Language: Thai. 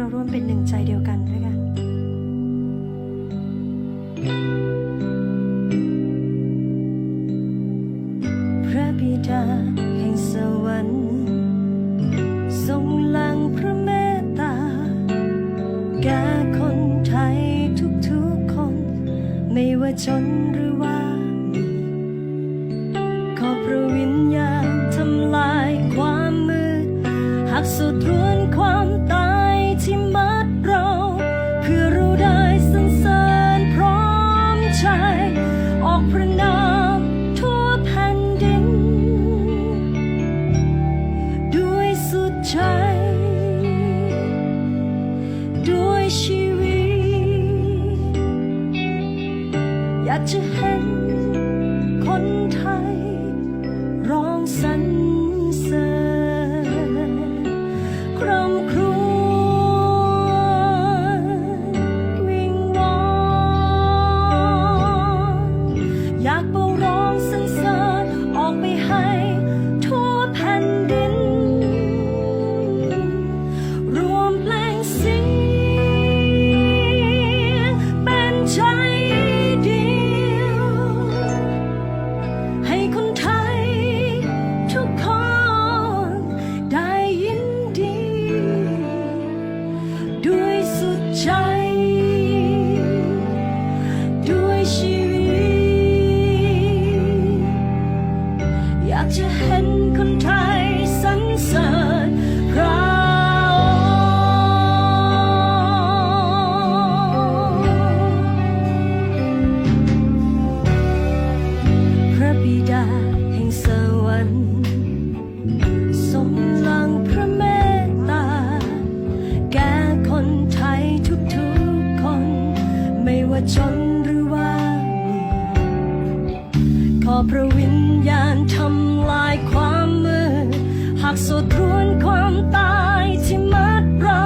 เราร่วมเป็นหนึ่งใจเดียวกันด้วยกันพระบิดาแห่งสวรรค์ทรงหลังพระเมตตา แก่คนไทยทุกๆคน ไม่ว่าจนหรือว่ามีขอพระวิญญาณทำลายความมืดหักสุดรวน ค ด้ว อพระวิญญาณทำลายความมืดหักสุดรวนความตายที่มัดเรา